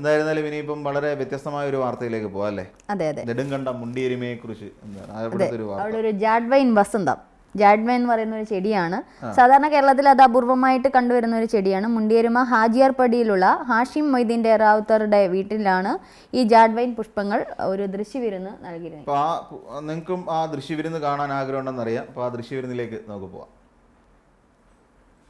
എന്തായിരുന്നാലും ഇനിയിപ്പം വളരെ വ്യത്യസ്തമായ ഒരു വാർത്തയിലേക്ക് പോകാം അല്ലേ? അതെ അതെ. നെടുങ്കണ്ട മുണ്ടിയെരുമയെ കുറിച്ച് അവിടെ ഒരു ജാഡ്വൈൻ വസന്തം. ജാഡ്വൈൻ എന്ന് പറയുന്ന ഒരു ചെടിയാണ് സാധാരണ കേരളത്തിൽ അത് അപൂർവമായിട്ട് കണ്ടുവരുന്ന ഒരു ചെടിയാണ്. മുണ്ടിയരുമ ഹാജിയാർപടിയിലുള്ള ഹാഷിം മൊയ്തീന്റെ റാവുത്തറുടെ വീട്ടിലാണ് ഈ ജാഡ്വൈൻ പുഷ്പങ്ങൾ ഒരു ദൃശ്യവിരുന്ന് നൽകിയിരുന്നത്. അപ്പോൾ ആ നിങ്ങൾക്കും ആ ദൃശ്യവിരുന്ന് കാണാൻ ആഗ്രഹമുണ്ടെന്ന് അറിയാം അപ്പോൾ ആ ദൃശ്യവിരുന്നിലേക്ക് നമുക്ക് പോവാം.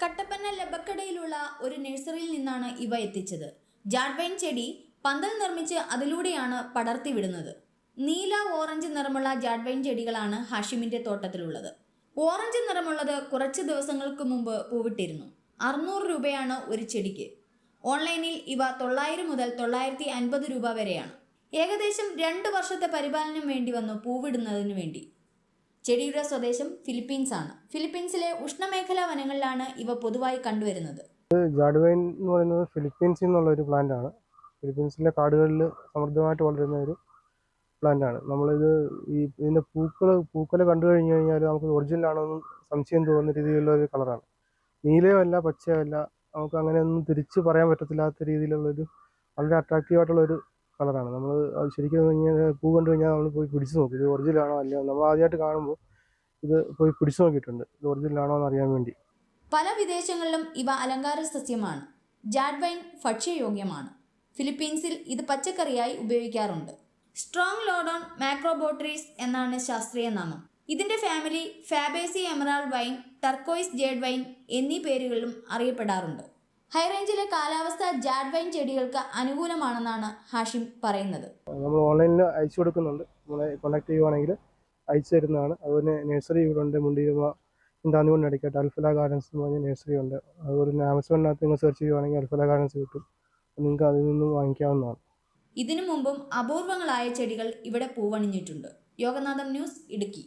കട്ടപ്പന ലബക്കടയിലുള്ള ഒരു നഴ്സറിയിൽ നിന്നാണ് ഇവ എത്തിച്ചത്. ജാഡ്വൈൻ ചെടി പന്തൽ നിർമ്മിച്ച് അതിലൂടെയാണ് പടർത്തിവിടുന്നത്. നീല ഓറഞ്ച് നിറമുള്ള ജാഡ്വൈൻ ചെടികളാണ് ഹാഷിമിന്റെ തോട്ടത്തിലുള്ളത്. ഓറഞ്ച് നിറമുള്ളത് കുറച്ച് ദിവസങ്ങൾക്ക് മുമ്പ് പൂവിട്ടിരുന്നു. അറുന്നൂറ് രൂപയാണ് ഒരു ചെടിക്ക്. ഓൺലൈനിൽ ഇവ തൊള്ളായിരം മുതൽ തൊള്ളായിരത്തി അൻപത് രൂപ വരെയാണ്. ഏകദേശം രണ്ട് വർഷത്തെ പരിപാലനം വേണ്ടി വന്നു പൂവിടുന്നതിന് വേണ്ടി. ചെടിയുടെ സ്വദേശം ഫിലിപ്പീൻസ് ആണ് ഫിലിപ്പീൻസിലെ ഉഷ്ണമേഖലാ വനങ്ങളിലാണ് ഇവ പൊതുവായി കണ്ടുവരുന്നത്. ജാഡുവൈൻ എന്ന് പറയുന്നത് ഫിലിപ്പീൻസിൽ നിന്നുള്ള ഒരു പ്ലാന്റ് ആണ്. ഫിലിപ്പീൻസിലെ കാടുകളിൽ സമൃദ്ധമായിട്ട് വളരുന്ന ഒരു പ്ലാന്റ് ആണ്. നമ്മളിത് ഈ ഇതിന്റെ പൂക്കൾ പൂക്കൾ കണ്ടു കഴിഞ്ഞു കഴിഞ്ഞാൽ നമുക്ക് ഒറിജിനൽ ആണോ എന്ന് സംശയം തോന്നുന്ന രീതിയിലുള്ള ഒരു കളറാണ് നീലയോ അല്ല പച്ചയോ അല്ല നമുക്ക് അങ്ങനെ ഒന്നും തിരിച്ച് പറയാൻ പറ്റത്തില്ലാത്ത രീതിയിലുള്ളൊരു വളരെ അട്രാക്റ്റീവ് ആയിട്ടുള്ള ഒരു കളറാണ് നമ്മൾ അത് ശരിക്കും കഴിഞ്ഞാൽ പൂ കണ്ടു കഴിഞ്ഞാൽ നമ്മൾ പോയി പിടിച്ചു നോക്കും ഇത് ഒറിജിനൽ ആണോ അല്ലയോ നമ്മൾ ആദ്യമായിട്ട് കാണുമ്പോൾ ഇത് പോയി പിടിച്ചു നോക്കിയിട്ടുണ്ട് ഇത് ഒറിജിനൽ ആണോ എന്ന് അറിയാൻ വേണ്ടി. പല വിദേശങ്ങളിലും ഇവ അലങ്കാര സസ്യമാണ്. ജാഡ്വൈൻ ഭക്ഷ്യയോഗ്യമാണ്. ഫിലിപ്പീൻസിൽ ഇത് പച്ചക്കറിയായി ഉപയോഗിക്കാറുണ്ട്. സ്ട്രോങ് ലോഡോൺ മാക്രോബോട്രീസ് എന്നാണ് ശാസ്ത്രീയ നാമം. ഇതിന്റെ family fabaceae emerald vine turquoise jade vine എന്നീ പേരുകളിലും അറിയപ്പെടാറുണ്ട്. ഹൈറേഞ്ചിലെ കാലാവസ്ഥ ജാഡ് വൈൻ ചെടികൾക്ക് അനുകൂലമാണെന്നാണ് ഹാഷിം പറയുന്നത്. നമ്മൾ ഓൺലൈനിൽ അയച്ചു കൊടുക്കുന്നുണ്ട്. നമ്മളെ കോൺടാക്ട് ചെയ്യുവാണെങ്കിൽ അയച്ചു തരുന്നതാണ്. അതുപോലെ നഴ്സറി ഇവിടെ ഉണ്ട് മുണ്ടിരുമ ചിന്താന്തികൊണ്ട് അടിക്കട്ടെ. അൽഫല ഗാർഡൻസ് എന്ന് പറഞ്ഞ നഴ്സറി ഉണ്ട്. അതുപോലെ തന്നെ ആമസോണിനകത്ത് നിങ്ങൾ സെർച്ച് ചെയ്യുവാണെങ്കിൽ അൽഫല ഗാർഡൻസ് കിട്ടും. നിങ്ങൾക്ക് അതിൽ നിന്നും വാങ്ങിക്കാവുന്നതാണ്. ഇതിനു മുമ്പും അപൂർവങ്ങളായ ചെടികൾ ഇവിടെ പൂവണിഞ്ഞിട്ടുണ്ട്. യോഗനാഥം ന്യൂസ് ഇടുക്കി.